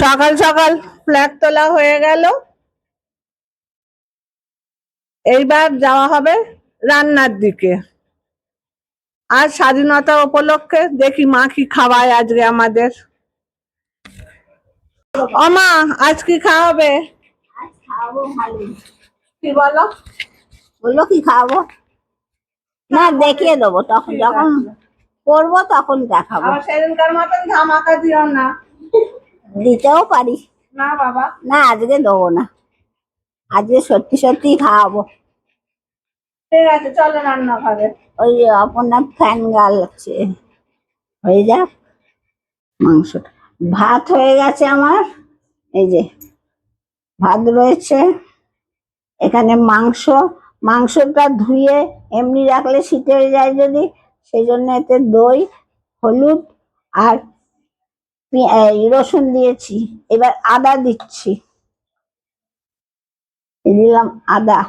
সকাল সকাল ফ্ল্যাগ তোলা হয়ে গেল। এইবার যাওয়া হবে রান্নার দিকে। আর স্বাধীনতা উপলক্ষে দেখি মা কি খাওয়ায় আজকে আমাদের। অমা আজ কি খাওয়াবে? কি বলো? বলল কি খাওয়াবো? না দেখিয়ে দেবো। তখন যখন করব তখন দেখাবো। সেদিনকার মতন ধামাকা দিও না। দিতেও পারি। না বাবা। না আজকে দেবো না। আজকে সত্যি সত্যি খাওয়াবো। ঠিক আছে চলো রান্না রান্নাঘরে। ওই আপনার ফ্যান গালছে হয়ে যাক মাংসটা। ভাত হয়ে গেছে আমার। এই যে ভাত রয়েছে। এখানে মাংস মাংসটা ধুয়ে এমনি রাখলে শীতে হয়ে যায় যদি সেই জন্য এতে দই হলুদ আর রসুন দিয়েছি। এবার আদা দিচ্ছি। দিলাম আদা।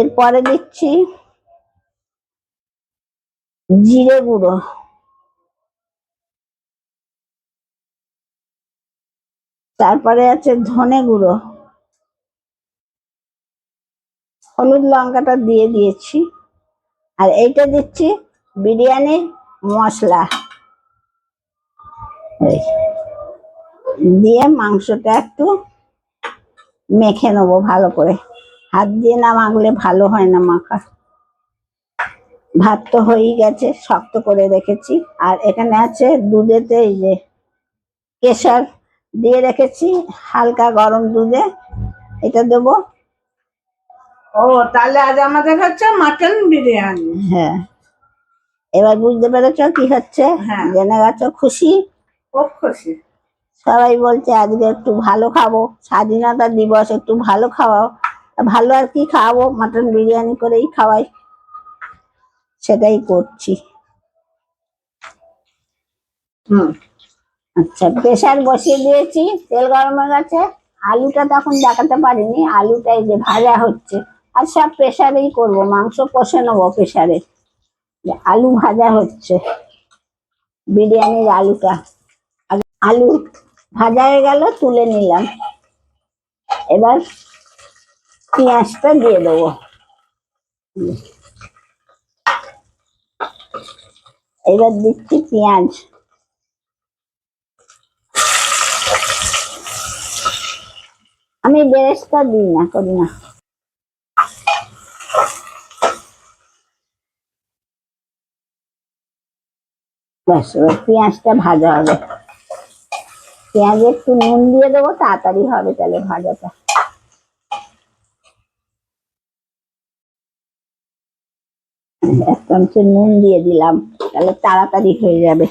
এরপরে দিচ্ছি জিরে গুঁড়ো। তারপরে আছে ধনে গুঁড়ো। হলুদ লঙ্কাটা দিয়ে দিয়েছি। আর এইটা দিচ্ছি বিরিয়ানির মশলা। দিয়ে মাংসটা একটু মেখে নেব ভালো করে। হাত দিয়ে না মাখলে ভালো হয় না মাখা। ভাত তো হয়েই গেছে শক্ত করে রেখেছি। আর এখানে আছে দুধেতে এই যে কেশর দিয়ে রেখেছি হালকা গরম দুধে। এটা দেবো। ও তাহলে আজ আমাদের হচ্ছে মাটন বিরিয়ানি। হ্যাঁ। এবার বুঝতে পেরেছ কি হচ্ছে? হ্যাঁ। জেনে গেছো? খুশি? খুব খুশি। সবাই বলছে আজকে একটু ভালো খাব। স্বাধীনতা দিবস একটু ভালো খাওয়াও। ভালো আর কি খাওয়াবো? মাটন বিরিয়ানি করেই খাওয়াই। সেটাই করছি। হুম। আচ্ছা প্রেশার বসিয়ে দিয়েছি। তেল গরম হয়ে গেছে। আলুটা তখন দেখাতে পারিনি। আলুটাই যে ভাজা হচ্ছে। আর সব প্রেসারেই করব। মাংস কষে নেব প্রেসারে। আলু ভাজা হচ্ছে। বিরিয়ানির আলুটা। আলু ভাজা হয়ে গেল, তুলে নিলাম। এবার পেঁয়াজটা দিয়ে দেবো। এবার দিচ্ছি পেঁয়াজ। আমি বেরেস্তা দিই না, করি না। ব্যাস, এবার পেঁয়াজটা ভাজা হবে। পেঁয়াজে একটু নুন দিয়ে দেবো, তাড়াতাড়ি হবে তাহলে ভাজাটা। এক চামচে নুন দিয়ে দিলাম, তাহলে তাড়াতাড়ি হয়ে যাবে।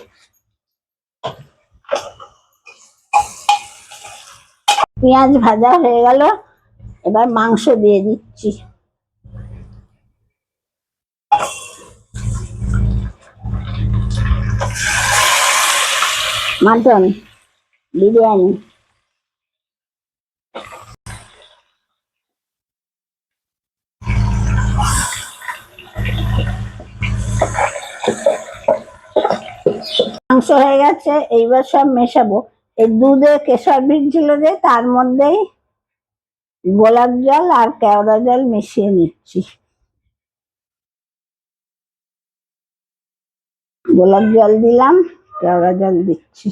পেঁয়াজ ভাজা হয়ে গেল, এবার মাংস দিয়ে দিচ্ছি। মাটন বিরিয়ানি। মাংস হয়ে গেছে, এইবার সব মেশাবো। এই দুধে কেশর বীজ ছিল যে তার মধ্যেই গোলাপ জল আর কেওড়া জল মিশিয়ে নিচ্ছি। গোলাপ জল দিলাম। কেওড়া জল দিচ্ছি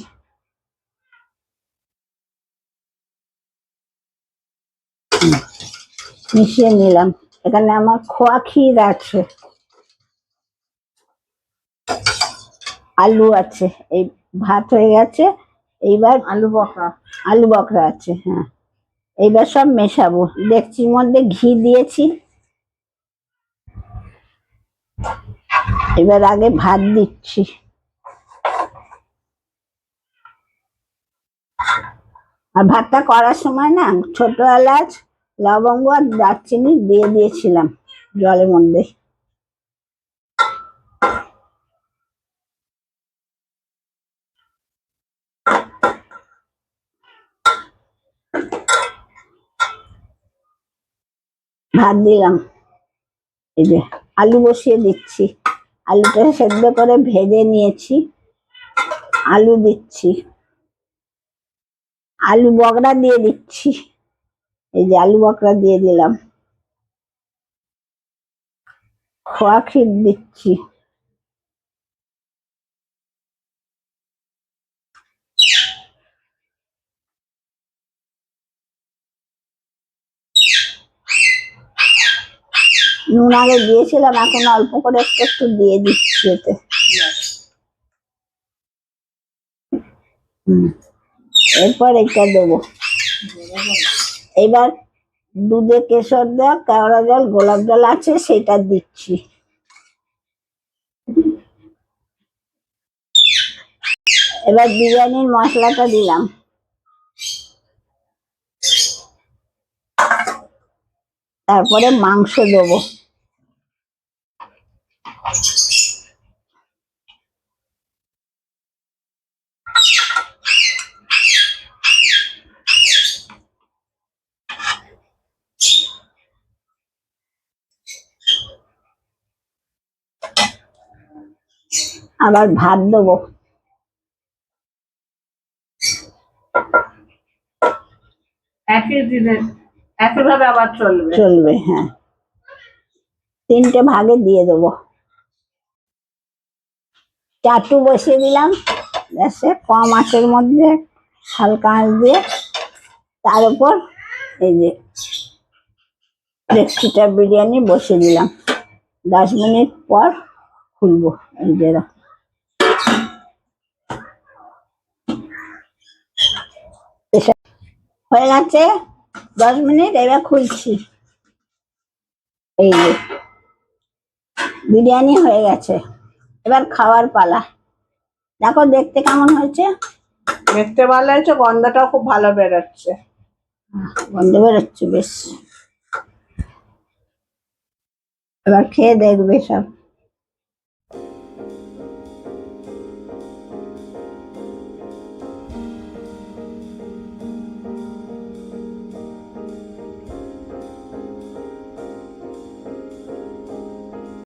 মিশিয়ে নিলাম। এখানে আমার খোয়া ক্ষীর আছে। আলু আছে। এই ভাত হয়ে গেছে। এইবার আলু বকরা। আলু বকরা আছে হ্যাঁ। এইবার সব মেশাবো। ডেকচির মধ্যে ঘি দিয়েছি। এবার আগে ভাত দিচ্ছি। আর ভাতটা করার সময় না ছোট এলাচ, লবঙ্গ আর দারচিনি দিয়ে দিয়েছিলাম জলের মধ্যে। ভাত দিলাম। এই যে আলু বসিয়ে দিচ্ছি। আলুটা সেদ্ধ করে ভেজে নিয়েছি। আলু দিচ্ছি। আলু বকরা দিয়ে দিচ্ছি। এই যে আলু বকরা দিয়ে দিলাম। খোয়া ক্ষীর দিচ্ছি নুন আগে দিয়েছিলাম, এখন অল্প করে একটু একটু দিয়ে দিচ্ছি এতে। এরপর এটা দেবো। এবার দুধে কেশর দেওয়া, কেওড়া জল, গোলাপ জল আছে, সেটা দিচ্ছি। এবার বিরিয়ানির মশলাটা দিলাম। তারপরে মাংস দেবো। আবার ভাত দেবো। একই দিনে একইভাবে আবার চলবে? চলবে হ্যাঁ। তিনটে ভাগে দিয়ে দেবো। চাটু বসিয়ে দিলাম গ্যাসে কম আঁচের মধ্যে হালকা আঁচ দিয়ে তার উপর এই যে ডেকচিটা বিরিয়ানি বসিয়ে দিলাম। দশ মিনিট পর খুলবো এই যে হয়ে গেছে। দশ মিনিট এবার খুলছি। এই যে বিরিয়ানি হয়ে গেছে। এবার খাওয়ার পালা। দেখো দেখতে কেমন হয়েছে? দেখতে ভালো হয়েছে গন্ধটাও খুব ভালো বেরোচ্ছে। গন্ধ বেরোচ্ছে বেশ। এবার খেয়ে দেখবে সব।